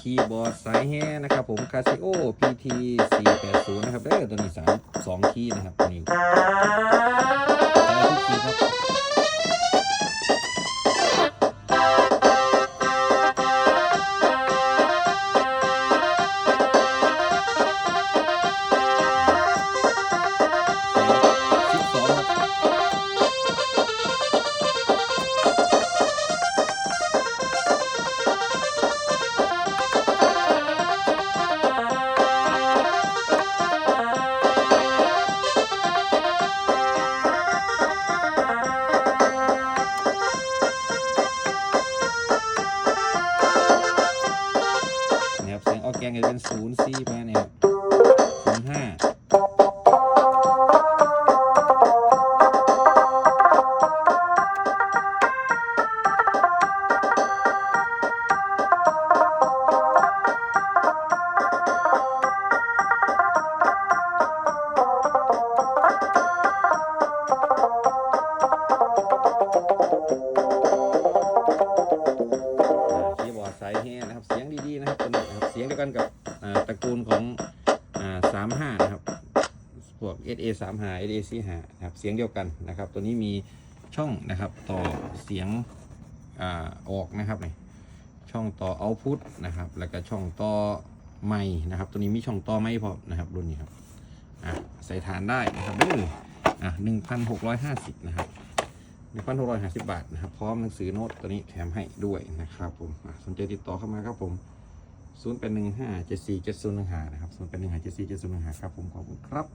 คีย์บอร์ดสายแฮนะครับผม Casio PT 480 นะครับเด้อตัวนี้3 2คีย์นะครับตัวนี้ งออกแกงจะเป็นศูนย์สี่ไปนะครับ กันกับตระกูลของสามห้านะครับ พวก SA 3 5 SA 4 5นะครับ เสียงเดียวกันนะครับ ตัวนี้มีช่องนะครับต่อเสียงอออกนะครับนี่ช่องต่อ output นะครับ แล้วก็ช่องต่อไมค์นะครับ ตัวนี้มีช่องต่อไมค์พอนะครับรุ่นนี้ครับอะใส่ฐานได้นะครับด้ออะ1,650นะครับ1,650บาทนะครับ พร้อมหนังสือโน้ตตัวนี้แถมให้ด้วยนะครับผมสนใจติดต่อเข้ามาครับผม 0 8 1 5 7 4 7 0 1 5นะครับ0 8 1 5 7 4 7 0 1 5ครับผมขอบคุณครับ